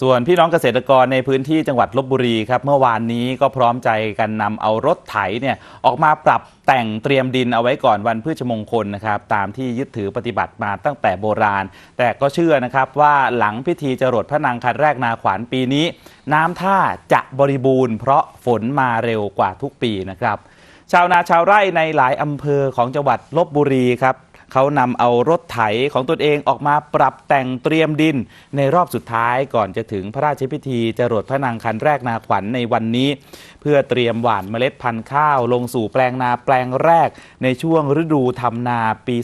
ส่วนพี่น้องเกษตรกรในพื้นที่จังหวัดลบบุรีครับเมื่อวานนี้ก็พร้อมใจกันนำเอารถไถเนี่ยออกมาปรับแต่งเตรียมดินเอาไว้ก่อนวันพืชมงคลนะครับตามที่ยึดถือปฏิบัติมาตั้งแต่โบราณ แต่ก็เชื่อนะครับว่าหลังพิธีจรดพระนางคันแรกนาขวัญปีนี้ น้ำท่าจะบริบูรณ์เพราะฝนมาเร็วกว่าทุกปีนะครับ ชาวนาชาวไร่ในหลายอำเภอของจังหวัดลบบุรีครับ เขานำเอารถไถของตนเองออกมาปรับแต่งเตรียมดิน ในรอบสุดท้ายก่อนจะถึงพระราชพิธีจรดพระนางคันแรกนาขวัญในวันนี้ เพื่อเตรียมหว่านเมล็ดพันธุ์ข้าว ลงสู่แปลงนาแปลงแรก ในช่วงฤดูทำนาปี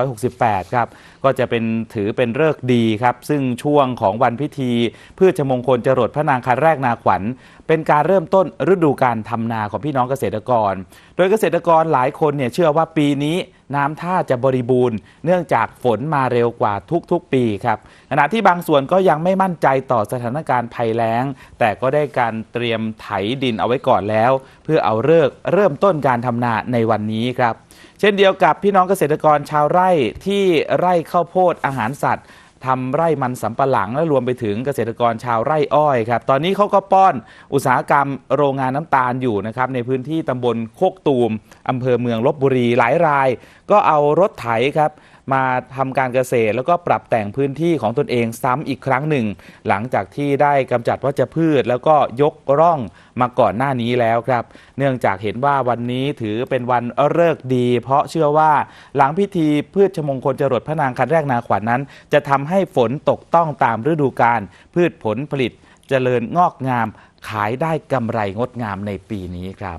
2568 ครับก็จะเป็นถือเป็นเลิกดีครับ ซึ่งช่วงของวันพิธีเพื่อจะมงคลจรดพระนางคันแรกนาขวัญ เป็นการเริ่มต้นฤดูการทำนาของพี่น้องเกษตรกร โดยเกษตรกรหลายคนเนี่ยเชื่อว่าปีนี้น้ำท่าจะบริบูรณ์ เนื่องจากฝนมาเร็วกว่าทุกๆ ปีครับขณะที่บางส่วนก็ยังไม่มั่นใจต่อสถานการณ์ภัยแล้ง แต่ก็ได้การเตรียมไถดินเอาไว้ก่อนแล้ว เพื่อเอาเลิกเริ่มต้นการทำนาในวันนี้ครับ เช่นเดียวกับพี่น้องเกษตรกรชาวไร่ที่ไร่ข้าวโพดอาหารสัตว์ ทำไร่มันสำปะหลังและรวมไปถึงเกษตรกรชาวไร่อ้อยครับ ตอนนี้เขาก็ป้อนอุตสาหกรรมโรงงานน้ำตาลอยู่นะครับ ในพื้นที่ตำบลโคกตูมอำเภอเมืองลบบุรีหลายราย ก็เอารถไถครับมาทำการเกษตรแล้วก็ปรับแต่งพื้นที่ของตนเองซ้ำอีกครั้งหนึ่ง หลังจากที่ได้กำจัดวัชพืช แล้วก็ยกร่องมาก่อนหน้านี้แล้วครับ เนื่องจากเห็นว่าวันนี้ถือเป็นวันเลิกษ์ดี เพราะเชื่อว่าหลังพิธีพืชชมงคลจรดพระนางคันแรกนาขวัญนนั้น จะทำให้ฝนตกต้องตามฤดูกาลพืชผลผลิตเจริญงอกงาม ขายได้กำไรงดงามในปีนี้ครับ